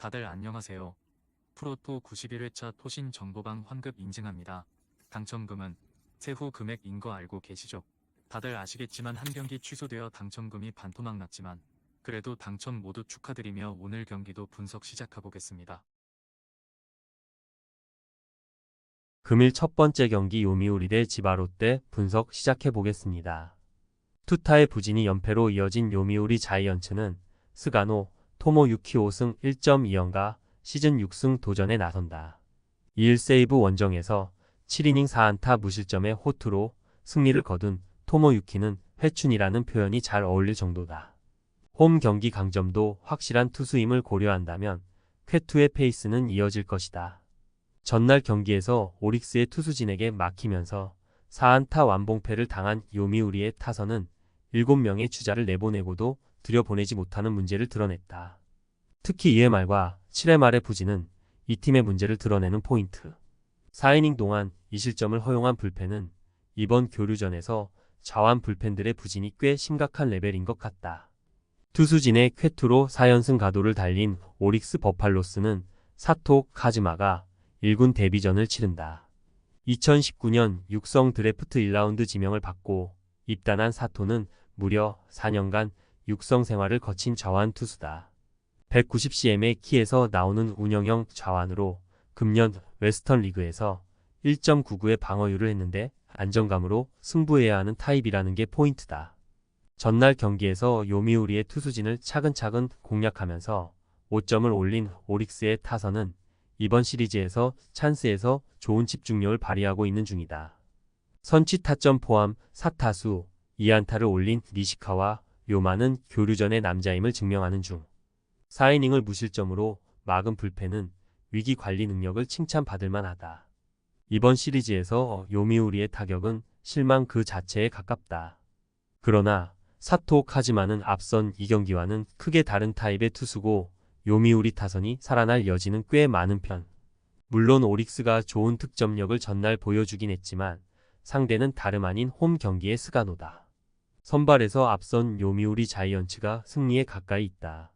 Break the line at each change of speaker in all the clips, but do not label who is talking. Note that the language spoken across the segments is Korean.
다들 안녕하세요. 프로토 91회차 토신 정보방 환급 인증합니다. 당첨금은 세후 금액인 거 알고 계시죠? 다들 아시겠지만 한 경기 취소되어 당첨금이 반토막 났지만 그래도 당첨 모두 축하드리며 오늘 경기도 분석 시작해보겠습니다.
금일 첫 번째 경기 요미우리 대 지바롯데 분석 시작해 보겠습니다. 투타의 부진이 연패로 이어진 요미우리 자이언츠는 스가노, 토모 유키 5승 1.2연가 시즌 6승 도전에 나선다. 2일 세이브 원정에서 7이닝 4안타 무실점의 호투로 승리를 거둔 토모 유키는 회춘이라는 표현이 잘 어울릴 정도다. 홈 경기 강점도 확실한 투수임을 고려한다면 쾌투의 페이스는 이어질 것이다. 전날 경기에서 오릭스의 투수진에게 막히면서 4안타 완봉패를 당한 요미우리의 타선은 7명의 주자를 내보내고도 들여보내지 못하는 문제를 드러냈다. 특히 2회 말과 7회 말의 부진은 이 팀의 문제를 드러내는 포인트. 4이닝 동안 2실점을 허용한 불펜은 이번 교류전에서 자완 불펜들의 부진이 꽤 심각한 레벨인 것 같다. 투수진의 쾌투로 4연승 가도를 달린 오릭스 버팔로스는 사토 카즈마가 1군 데뷔전을 치른다. 2019년 육성 드래프트 1라운드 지명을 받고 입단한 사토는 무려 4년간 육성 생활을 거친 좌완 투수다. 190cm의 키에서 나오는 운영형 좌완으로 금년 웨스턴 리그에서 1.99의 방어율을 했는데 안정감으로 승부해야 하는 타입이라는 게 포인트다. 전날 경기에서 요미우리의 투수진을 차근차근 공략하면서 5점을 올린 오릭스의 타선은 이번 시리즈에서 찬스에서 좋은 집중력을 발휘하고 있는 중이다. 선취 타점 포함 4타수 2안타를 올린 니시카와 요마는 교류전의 남자임을 증명하는 중. 4이닝을 무실점으로 막은 불펜은 위기 관리 능력을 칭찬받을 만하다. 이번 시리즈에서 요미우리의 타격은 실망 그 자체에 가깝다. 그러나 사토 카즈마는 앞선 이 경기와는 크게 다른 타입의 투수고 요미우리 타선이 살아날 여지는 꽤 많은 편. 물론 오릭스가 좋은 득점력을 전날 보여주긴 했지만 상대는 다름 아닌 홈 경기의 스가노다. 선발에서 앞선 요미우리 자이언츠가 승리에 가까이 있다.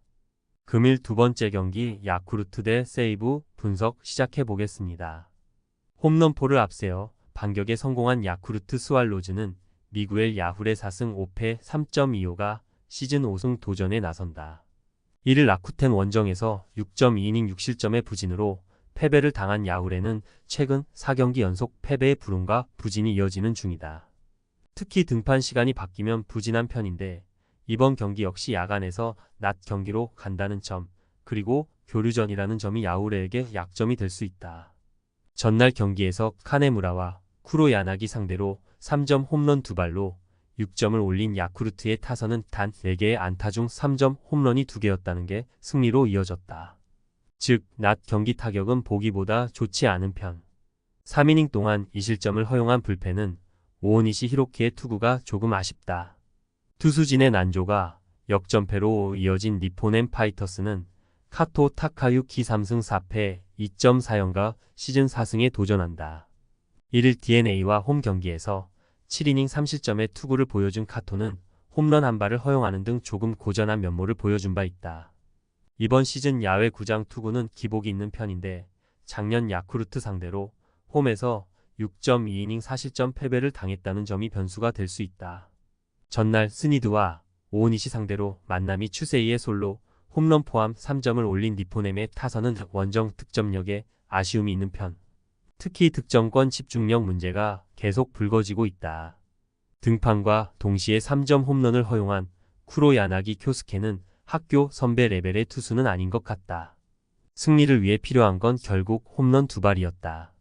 금일 두 번째 경기 야쿠르트 대 세이브 분석 시작해 보겠습니다. 홈런포를 앞세워 반격에 성공한 야쿠르트 스왈로즈는 미구엘 야훌의 4승 5패 3.25가 시즌 5승 도전에 나선다. 이를 라쿠텐 원정에서 6.2이닝 6실점의 부진으로 패배를 당한 야훌에는 최근 4경기 연속 패배의 불운과 부진이 이어지는 중이다. 특히 등판 시간이 바뀌면 부진한 편인데 이번 경기 역시 야간에서 낮 경기로 간다는 점 그리고 교류전이라는 점이 야후레에게 약점이 될 수 있다. 전날 경기에서 카네무라와 쿠로야나기 상대로 3점 홈런 두 발로 6점을 올린 야쿠르트의 타선은 단 4개의 안타 중 3점 홈런이 2개였다는 게 승리로 이어졌다. 즉, 낮 경기 타격은 보기보다 좋지 않은 편. 3이닝 동안 2실점을 허용한 불펜은 오오니시 히로키의 투구가 조금 아쉽다. 투수진의 난조가 역전패로 이어진 니포넨 파이터스는 카토 타카유키 3승 4패 2.4연가 시즌 4승에 도전한다. 1일 DNA와 홈 경기에서 7이닝 3실점의 투구를 보여준 카토는 홈런 한 발을 허용하는 등 조금 고전한 면모를 보여준 바 있다. 이번 시즌 야외 구장 투구는 기복이 있는 편인데 작년 야쿠르트 상대로 홈에서 6.2이닝 4실점 패배를 당했다는 점이 변수가 될 수 있다. 전날 스니드와 오니시 상대로 만남이 추세이의 솔로 홈런 포함 3점을 올린 니포넴의 타선은 원정 득점력에 아쉬움이 있는 편. 특히 득점권 집중력 문제가 계속 불거지고 있다. 등판과 동시에 3점 홈런을 허용한 쿠로야나기 쿄스케는 학교 선배 레벨의 투수는 아닌 것 같다. 승리를 위해 필요한 건 결국 홈런 두 발이었다.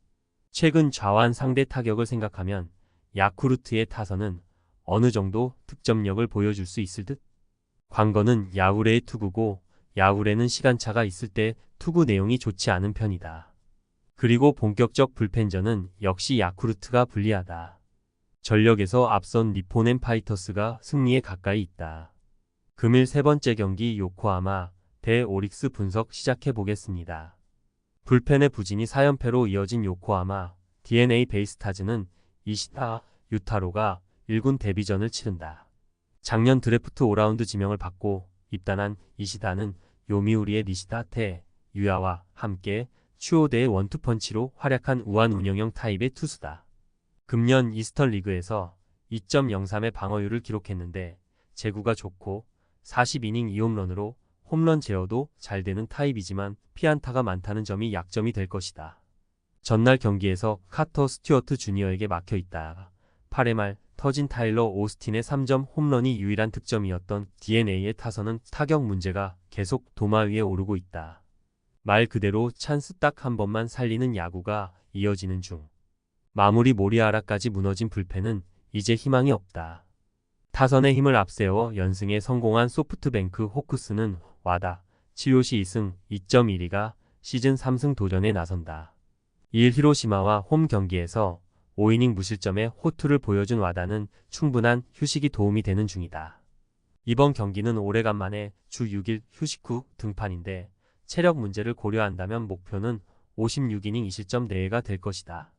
최근 좌완 상대 타격을 생각하면 야쿠르트의 타선은 어느 정도 득점력을 보여줄 수 있을 듯? 관건은 야구레의 투구고 야구레는 시간차가 있을 때 투구 내용이 좋지 않은 편이다. 그리고 본격적 불펜전은 역시 야쿠르트가 불리하다. 전력에서 앞선 니포넨 파이터스가 승리에 가까이 있다. 금일 세 번째 경기 요코하마 대 오릭스 분석 시작해 보겠습니다. 불펜의 부진이 4연패로 이어진 요코하마 DNA 베이스타즈는 이시타 유타로가 1군 데뷔전을 치른다. 작년 드래프트 5라운드 지명을 받고 입단한 이시다는 요미우리의 니시다테 유야와 함께 추호대의 원투펀치로 활약한 우한 운영형 타입의 투수다. 금년 이스턴 리그에서 2.03의 방어율을 기록했는데 제구가 좋고 40이닝 2홈런으로 홈런 제어도 잘 되는 타입이지만 피안타가 많다는 점이 약점이 될 것이다. 전날 경기에서 카터 스튜어트 주니어에게 막혀 있다. 8회 말 터진 타일러 오스틴의 3점 홈런이 유일한 득점이었던 DNA의 타선은 타격 문제가 계속 도마 위에 오르고 있다. 말 그대로 찬스 딱 한 번만 살리는 야구가 이어지는 중. 마무리 모리아라까지 무너진 불펜은 이제 희망이 없다. 타선의 힘을 앞세워 연승에 성공한 소프트뱅크 호크스는 와다 7호시 2승 2.1위가 시즌 3승 도전에 나선다. 2일 히로시마와 홈 경기에서 5이닝 무실점의 호투를 보여준 와다는 충분한 휴식이 도움이 되는 중이다. 이번 경기는 오래간만에 주 6일 휴식 후 등판인데 체력 문제를 고려한다면 목표는 56이닝 2실점 내외가 될 것이다.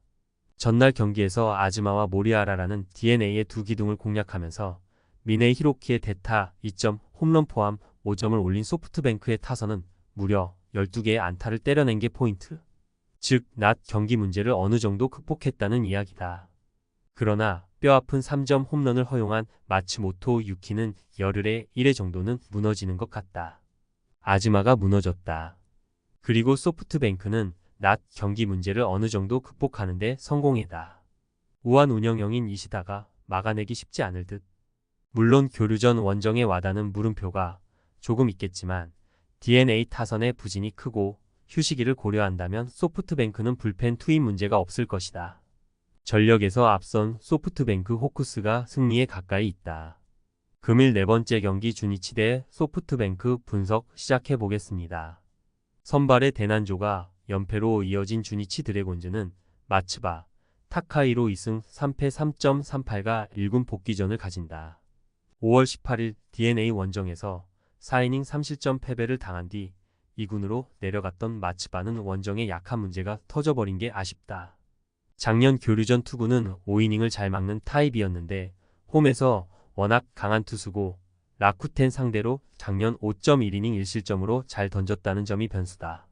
전날 경기에서 아즈마와 모리아라라는 DNA의 두 기둥을 공략하면서 미네이 히로키의 대타 2점 홈런 포함 5점을 올린 소프트뱅크의 타선은 무려 12개의 안타를 때려낸 게 포인트. 즉, 낮 경기 문제를 어느 정도 극복했다는 이야기다. 그러나 뼈아픈 3점 홈런을 허용한 마츠모토 유키는 열흘에 1회 정도는 무너지는 것 같다. 아즈마가 무너졌다. 그리고 소프트뱅크는 낮 경기 문제를 어느 정도 극복하는데 성공했다. 우한 운영형인 이시다가 막아내기 쉽지 않을 듯. 물론 교류 전 원정에 와다는 물음표가 조금 있겠지만 DNA 타선의 부진이 크고 휴식기를 고려한다면 소프트뱅크는 불펜 투입 문제가 없을 것이다. 전력에서 앞선 소프트뱅크 호크스가 승리에 가까이 있다. 금일 네 번째 경기 주니치 대 소프트뱅크 분석 시작해 보겠습니다. 선발의 대난조가 연패로 이어진 주니치 드래곤즈는 마츠바, 타카이로 2승 3패 3.38가 1군 복귀전을 가진다. 5월 18일 DNA 원정에서 4이닝 3실점 패배를 당한 뒤 2군으로 내려갔던 마츠바는 원정에 약한 문제가 터져버린 게 아쉽다. 작년 교류전 투구는 5이닝을 잘 막는 타입이었는데 홈에서 워낙 강한 투수고 라쿠텐 상대로 작년 5.1이닝 1실점으로 잘 던졌다는 점이 변수다.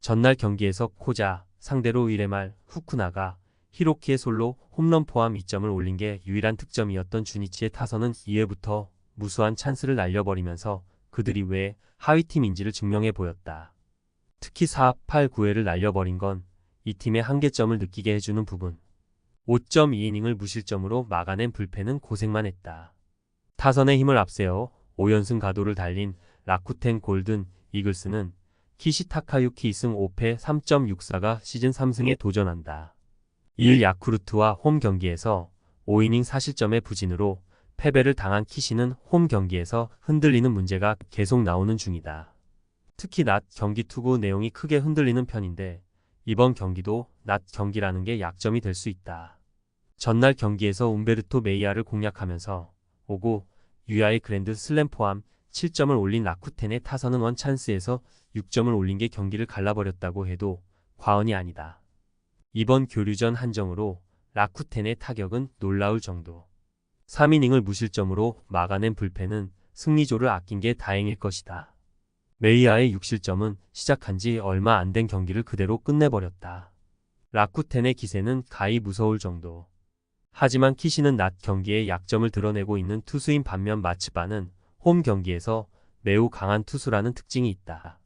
전날 경기에서 코자 상대로 1회 말 후쿠나가 히로키의 솔로 홈런 포함 2점을 올린 게 유일한 득점이었던 주니치의 타선은 2회부터 무수한 찬스를 날려버리면서 그들이 왜 하위팀인지를 증명해 보였다. 특히 4, 8, 9회를 날려버린 건 이 팀의 한계점을 느끼게 해주는 부분. 5.2이닝을 무실점으로 막아낸 불펜은 고생만 했다. 타선의 힘을 앞세워 5연승 가도를 달린 라쿠텐 골든 이글스는 키시 타카유키 2승 5패 3.64가 시즌 3승에 도전한다. 2일 야쿠르트와 홈 경기에서 5이닝 4실점의 부진으로 패배를 당한 키시는 홈 경기에서 흔들리는 문제가 계속 나오는 중이다. 특히 낮 경기 투구 내용이 크게 흔들리는 편인데 이번 경기도 낮 경기라는 게 약점이 될 수 있다. 전날 경기에서 움베르토 메이아를 공략하면서 오고 유야의 그랜드 슬램 포함 7점을 올린 라쿠텐의 타선은 원 찬스에서 6점을 올린 게 경기를 갈라버렸다고 해도 과언이 아니다. 이번 교류전 한정으로 라쿠텐의 타격은 놀라울 정도. 3이닝을 무실점으로 막아낸 불펜은 승리조를 아낀 게 다행일 것이다. 메이아의 6실점은 시작한 지 얼마 안 된 경기를 그대로 끝내버렸다. 라쿠텐의 기세는 가히 무서울 정도. 하지만 키시는 낮 경기에 약점을 드러내고 있는 투수인 반면 마츠바는 홈 경기에서 매우 강한 투수라는 특징이 있다.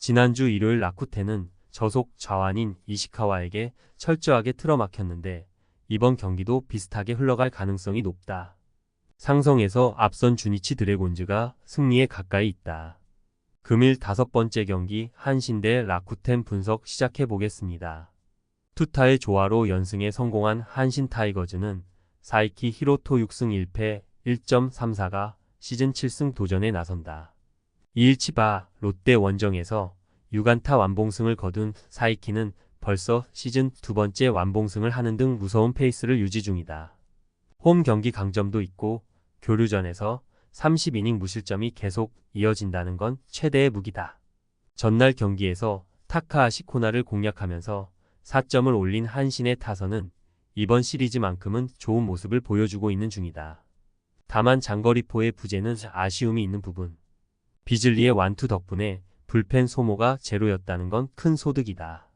지난주 일요일 라쿠텐은 저속 좌완인 이시카와에게 철저하게 틀어막혔는데 이번 경기도 비슷하게 흘러갈 가능성이 높다. 상성에서 앞선 주니치 드래곤즈가 승리에 가까이 있다. 금일 다섯 번째 경기 한신 대 라쿠텐 분석 시작해 보겠습니다. 투타의 조화로 연승에 성공한 한신 타이거즈는 사이키 히로토 6승 1패 1.34가 시즌 7승 도전에 나선다. 2일 치바 롯데 원정에서 6안타 완봉승을 거둔 사이키는 벌써 시즌 두 번째 완봉승을 하는 등 무서운 페이스를 유지 중이다. 홈 경기 강점도 있고 교류전에서 30이닝 무실점이 계속 이어진다는 건 최대의 무기다. 전날 경기에서 타카아시 코나를 공략하면서 4점을 올린 한신의 타선은 이번 시리즈만큼은 좋은 모습을 보여주고 있는 중이다. 다만 장거리포의 부재는 아쉬움이 있는 부분. 비즐리의 완투 덕분에 불펜 소모가 제로였다는 건 큰 소득이다.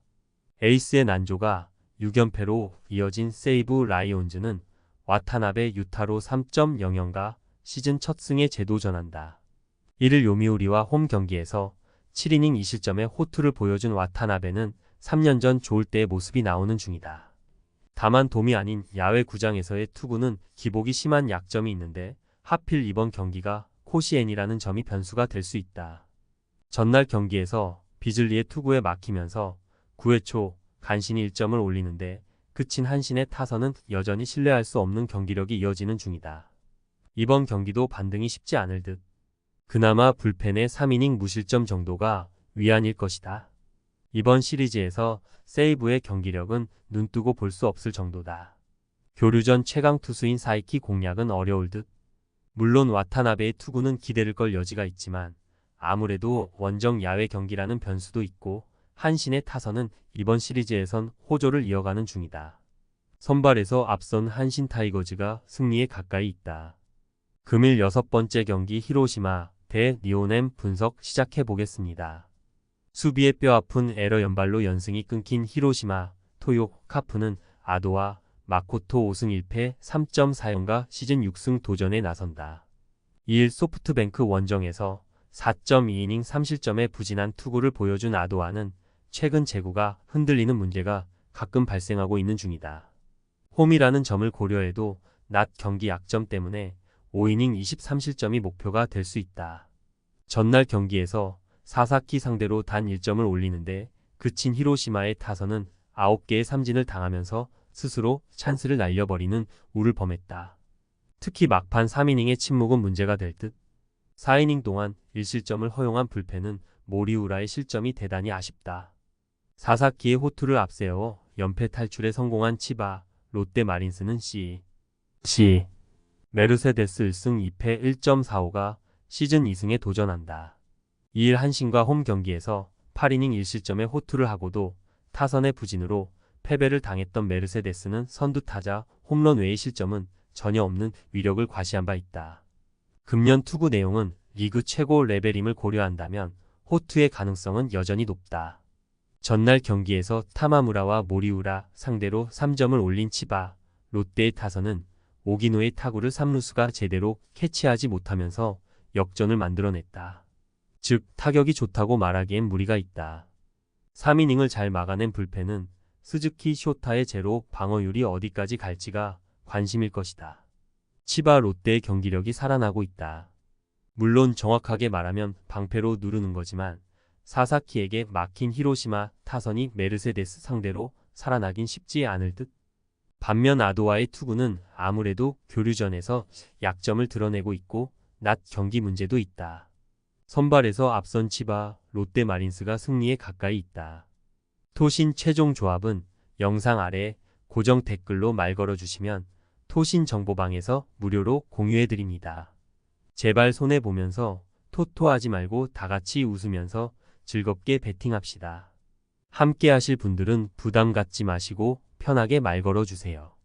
에이스의 난조가 6연패로 이어진 세이브 라이온즈는 와타나베 유타로 3.00가 시즌 첫 승에 재도전한다. 이를 요미우리와 홈 경기에서 7이닝 2실점의 호투를 보여준 와타나베는 3년 전 좋을 때의 모습이 나오는 중이다. 다만 돔이 아닌 야외 구장에서의 투구는 기복이 심한 약점이 있는데 하필 이번 경기가 코시엔이라는 점이 변수가 될 수 있다. 전날 경기에서 비즐리의 투구에 막히면서 9회 초 간신히 1점을 올리는데 그친 한신의 타선은 여전히 신뢰할 수 없는 경기력이 이어지는 중이다. 이번 경기도 반등이 쉽지 않을 듯. 그나마 불펜의 3이닝 무실점 정도가 위안일 것이다. 이번 시리즈에서 세이브의 경기력은 눈뜨고 볼 수 없을 정도다. 교류전 최강 투수인 사이키 공략은 어려울 듯. 물론 와타나베의 투구는 기대를 걸 여지가 있지만 아무래도 원정 야외 경기라는 변수도 있고 한신의 타선은 이번 시리즈에선 호조를 이어가는 중이다. 선발에서 앞선 한신 타이거즈가 승리에 가까이 있다. 금일 여섯 번째 경기 히로시마 대 니오넴 분석 시작해 보겠습니다. 수비의 뼈아픈 에러 연발로 연승이 끊긴 히로시마 토요 카프는 아도와 마코토 5승 1패 3.4연가 시즌 6승 도전에 나선다. 2일 소프트뱅크 원정에서 4.2이닝 3실점의 부진한 투구를 보여준 아도아는 최근 제구가 흔들리는 문제가 가끔 발생하고 있는 중이다. 홈이라는 점을 고려해도 낮 경기 약점 때문에 5이닝 23실점이 목표가 될 수 있다. 전날 경기에서 사사키 상대로 단 1점을 올리는데 그친 히로시마의 타선은 9개의 삼진을 당하면서 스스로 찬스를 날려버리는 우를 범했다. 특히 막판 3이닝의 침묵은 문제가 될 듯. 4이닝 동안 1실점을 허용한 불펜은 모리우라의 실점이 대단히 아쉽다. 사사키의 호투를 앞세워 연패 탈출에 성공한 치바, 롯데 마린스는 C. C. 메르세데스 1승 2패 1.45가 시즌 2승에 도전한다. 2일 한신과 홈 경기에서 8이닝 1실점의 호투를 하고도 타선의 부진으로 패배를 당했던 메르세데스는 선두 타자 홈런 외의 실점은 전혀 없는 위력을 과시한 바 있다. 금년 투구 내용은 리그 최고 레벨임을 고려한다면 호투의 가능성은 여전히 높다. 전날 경기에서 타마무라와 모리우라 상대로 3점을 올린 치바, 롯데의 타선은 오기노의 타구를 3루수가 제대로 캐치하지 못하면서 역전을 만들어냈다. 즉 타격이 좋다고 말하기엔 무리가 있다. 3이닝을 잘 막아낸 불펜은 스즈키 쇼타의 제로 방어율이 어디까지 갈지가 관심일 것이다. 치바 롯데의 경기력이 살아나고 있다. 물론 정확하게 말하면 방패로 누르는 거지만 사사키에게 막힌 히로시마 타선이 메르세데스 상대로 살아나긴 쉽지 않을 듯. 반면 아도와의 투구는 아무래도 교류전에서 약점을 드러내고 있고 낮 경기 문제도 있다. 선발에서 앞선 치바 롯데 마린스가 승리에 가까이 있다. 토신 최종 조합은 영상 아래 고정 댓글로 말 걸어주시면 토신 정보방에서 무료로 공유해드립니다. 제발 손해보면서 토토하지 말고 다 같이 웃으면서 즐겁게 베팅합시다. 함께 하실 분들은 부담 갖지 마시고 편하게 말 걸어주세요.